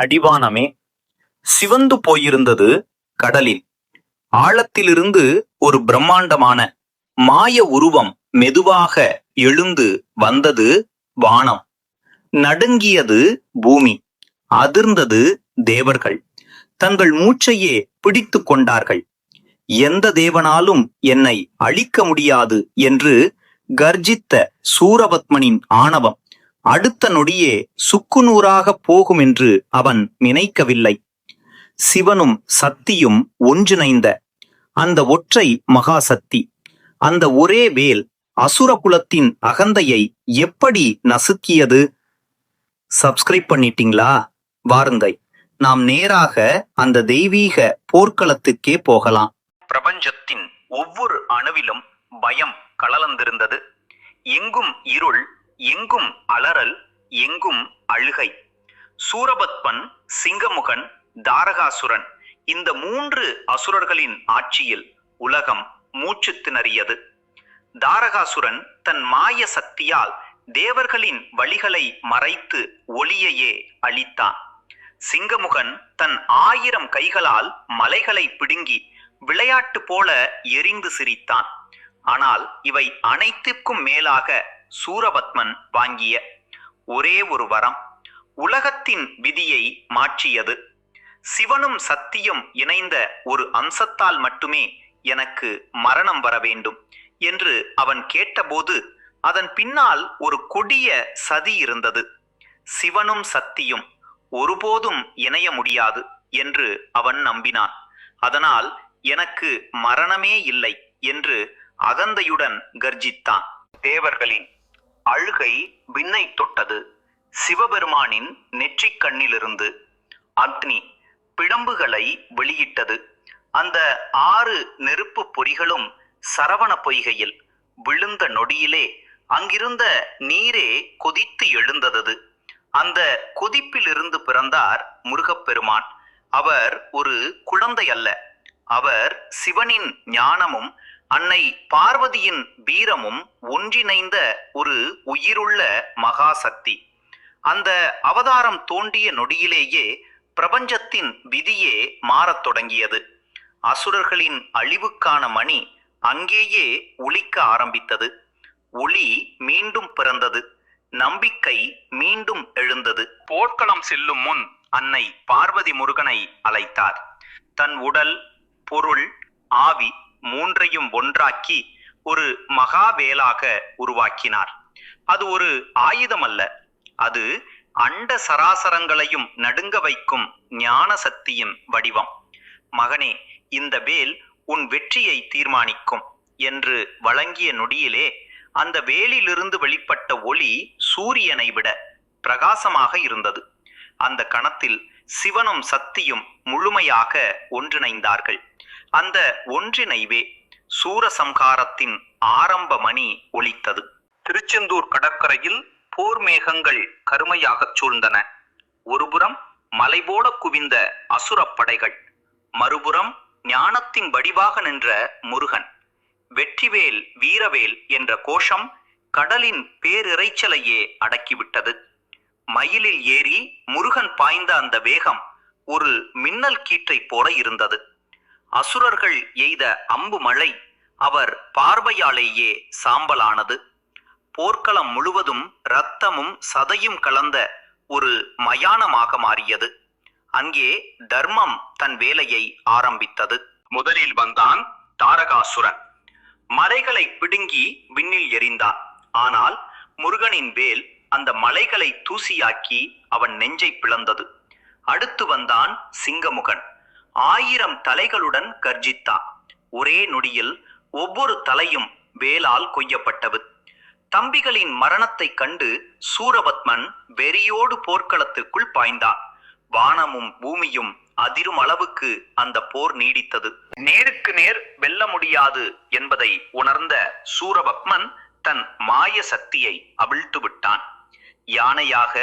அடிவானமே சிவந்து போயிருந்தது கடலில். ஆழத்திலிருந்து ஒரு பிரம்மாண்டமான மாய உருவம் மெதுவாக எழுந்து வந்தது வானம். நடுங்கியது பூமி அதிர்ந்தது தேவர்கள். தங்கள் மூச்சையே பிடித்துக் கொண்டார்கள். எந்த தேவனாலும் என்னை அழிக்க முடியாது என்று கர்ஜித்த சூரபத்மனின் ஆணவம். அடுத்த நொடியே சுக்குநூறாக போகும் என்று அவன் நினைக்கவில்லை. சிவனும் சக்தியும் ஒன்றிணைந்த அந்த ஒற்றை மகாசக்தி அந்த ஒரே வேல் அசுரகுலத்தின் அகந்தையை எப்படி நசுக்கியது? சப்ஸ்கிரைப் பண்ணிட்டீங்களா? வாருந்தை நாம் நேராக அந்த தெய்வீக போர்க்களத்துக்கே போகலாம். பிரபஞ்சத்தின் ஒவ்வொரு அணுவிலும் பயம் கலந்திருந்தது. எங்கும் இருள் எங்கும் அலறல் எங்கும் அழுகை. சூரபத்மன் சிங்கமுகன் தாரகாசுரன் இந்த மூன்று அசுரர்களின் ஆட்சியில் உலகம் மூச்சு திணறியது. தாரகாசுரன் தன் மாய சக்தியால் தேவர்களின் வழிகளை மறைத்து ஒளியையே அளித்தான் சிங்கமுகன் தன் ஆயிரம் கைகளால் மலைகளை பிடுங்கி விளையாட்டு போல எரிந்து சிரித்தான். ஆனால் இவை அனைத்திற்கும் மேலாக சூரபத்மன் வாங்கிய ஒரே ஒரு வரம் உலகத்தின் விதியை மாற்றியது. சிவனும் சத்தியும் இணைந்த ஒரு அம்சத்தால் மட்டுமே எனக்கு மரணம் வர வேண்டும் என்று அவன் கேட்டபோது அதன் பின்னால் ஒரு கொடிய சதி இருந்தது. சிவனும் சத்தியும் ஒருபோதும் இணைய முடியாது என்று அவன் நம்பினான். அதனால் எனக்கு மரணமே இல்லை என்று அகந்தையுடன் கர்ஜித்தான். தேவர்களின் அழுகை விண்ணை தொட்டது. சிவபெருமானின் நெற்றிக் கண்ணிலிருந்து அக்னி பிழம்புகளை வெளியிட்டது. அந்த ஆறு நெருப்பு பொறிகளும் சரவண பொய்கையில் விழுந்த நொடியிலே அங்கிருந்த நீரே கொதித்து எழுந்தது அந்த கொதிப்பிலிருந்து பிறந்தார் முருகப்பெருமான். அவர் ஒரு குழந்தை அல்ல அவர் சிவனின் ஞானமும் அன்னை பார்வதியின் வீரமும் ஒன்றிணைந்த ஒரு உயிருள்ள மகாசக்தி. அந்த அவதாரம் தோண்டிய நொடியிலேயே பிரபஞ்சத்தின் விதியே மாறத் தொடங்கியது. அசுரர்களின் அழிவுக்கான மணி அங்கேயே ஒளிக்க ஆரம்பித்தது. ஒளி மீண்டும் பிறந்தது. நம்பிக்கை மீண்டும் எழுந்தது. போர்க்களம் செல்லும் முன் அன்னை பார்வதி முருகனை அழைத்தார். தன் உடல் பொருள் ஆவி மூன்றையும் ஒன்றாக்கி ஒரு மகாவேலாக உருவாக்கினார். அது ஒரு ஆயுதம் அல்ல அது அண்ட சராசரங்களையும் நடுங்க வைக்கும் ஞான சக்தியின் வடிவம். மகனே இந்த வேல் உன் வெற்றியை தீர்மானிக்கும் என்று வழங்கிய நொடியிலே அந்த வேலிலிருந்து வெளிப்பட்ட ஒளி சூரியனை விட பிரகாசமாக இருந்தது. அந்த கணத்தில் சிவனும் சக்தியும் முழுமையாக ஒன்றிணைந்தார்கள். அந்த ஒன்றிணைவே சூரசம்ஹாரத்தின் ஆரம்ப மணி ஒலித்தது. திருச்செந்தூர் கடற்கரையில் போர் மேகங்கள் கருமையாகச் சூழ்ந்தன. ஒருபுறம் மலைபோல குவிந்த அசுரப் படைகள் மறுபுறம் ஞானத்தின் வடிவாக நின்ற முருகன் வெற்றிவேல் வீரவேல் என்ற கோஷம் கடலின் பேரிரைச்சலையே அடக்கிவிட்டது. மயிலில் ஏறி முருகன் பாய்ந்த அந்த வேகம் ஒரு மின்னல் கீற்றைப் போல இருந்தது. அசுரர்கள் எய்த அம்பு மழை அவர் பார்வையாலேயே சாம்பலானது. போர்க்களம் முழுவதும் இரத்தமும் சதையும் கலந்த ஒரு மயானமாக மாறியது. அங்கே தர்மம் தன் வேலையை ஆரம்பித்தது. முதலில் வந்தான் தாரகாசுரன். மலைகளை பிடுங்கி விண்ணில் எறிந்தான். ஆனால் முருகனின் வேல் அந்த மலைகளை தூசியாக்கி அவன் நெஞ்சை பிளந்தது. அடுத்து வந்தான் சிங்கமுகன். ஆயிரம் தலைகளுடன் கர்ஜித்தான் ஒரே நொடியில் ஒவ்வொரு தலையும் வேலால் கொய்யப்பட்டது. தம்பிகளின் மரணத்தைக் கண்டு சூரபத்மன் வெறியோடு போர்க்களத்துக்குள் பாய்ந்தான். வானமும் பூமியும் அதிரும் அளவுக்கு அந்த போர் நீடித்தது. நேருக்கு நேர் வெல்ல முடியாது என்பதை உணர்ந்த சூரபத்மன் தன் மாய சக்தியை அவிழ்த்து விட்டான் யானையாக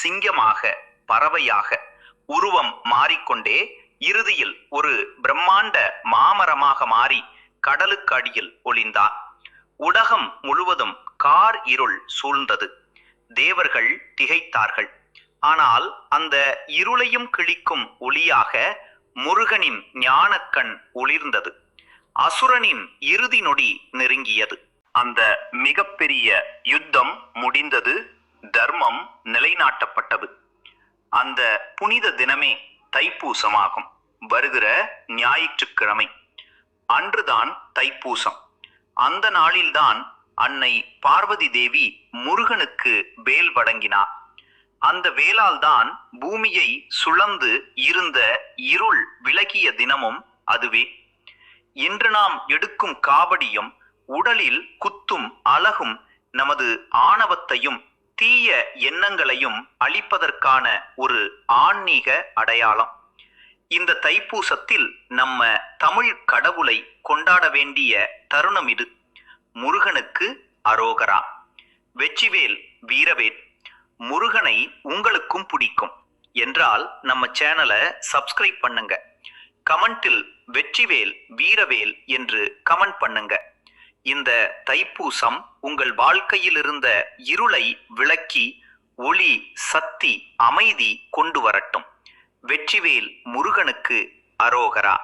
சிங்கமாக பறவையாக உருவம் மாறிக்கொண்டே இறுதியில் ஒரு பிரம்மாண்ட மாமரமாக மாறி கடலுக்கு அடியில் ஒளிந்தான். உலகம் முழுவதும் கார் இருள் சூழ்ந்தது. தேவர்கள் திகைத்தார்கள். ஆனால் அந்த இருளையும் கிழிக்கும் ஒளியாக முருகனின் ஞானக்கண் ஒளிர்ந்தது. அசுரனின் இறுதி நொடி நெருங்கியது. அந்த மிகப்பெரிய யுத்தம் முடிந்தது. தர்மம் நிலைநாட்டப்பட்டது. அந்த புனித தினமே தைப்பூசமாகும். வருகிற ஞாயிற்றுக்கிழமை. அன்றுதான் தைப்பூசம். அந்த நாளில்தான் அன்னை பார்வதி தேவி முருகனுக்கு வேல் வழங்கினார் அந்த வேலால் தான் பூமியை சுழந்து இருந்த இருள் விலகிய தினமும் அதுவே. இன்று நாம் எடுக்கும் காவடியும் உடலில் குத்தும் அழகும் நமது ஆணவத்தையும் தீய எண்ணங்களையும் அழிப்பதற்கான ஒரு ஆன்மீக அடையாளம். இந்த தைப்பூசத்தில் நம்ம தமிழ் கடவுளை கொண்டாட வேண்டிய தருணம் இது. முருகனுக்கு அரோகரா. வெற்றிவேல் வீரவேல் முருகனை உங்களுக்கும் பிடிக்கும். என்றால் நம்ம சேனலை சப்ஸ்கிரைப் பண்ணுங்க. கமெண்டில் வெற்றிவேல் வீரவேல் என்று கமெண்ட் பண்ணுங்க. இந்த தைப்பூசம் உங்கள் வாழ்க்கையில் இருந்த இருளை விளக்கி ஒளி சக்தி அமைதி கொண்டு வரட்டும். வெற்றிவேல் முருகனுக்கு அரோகரா.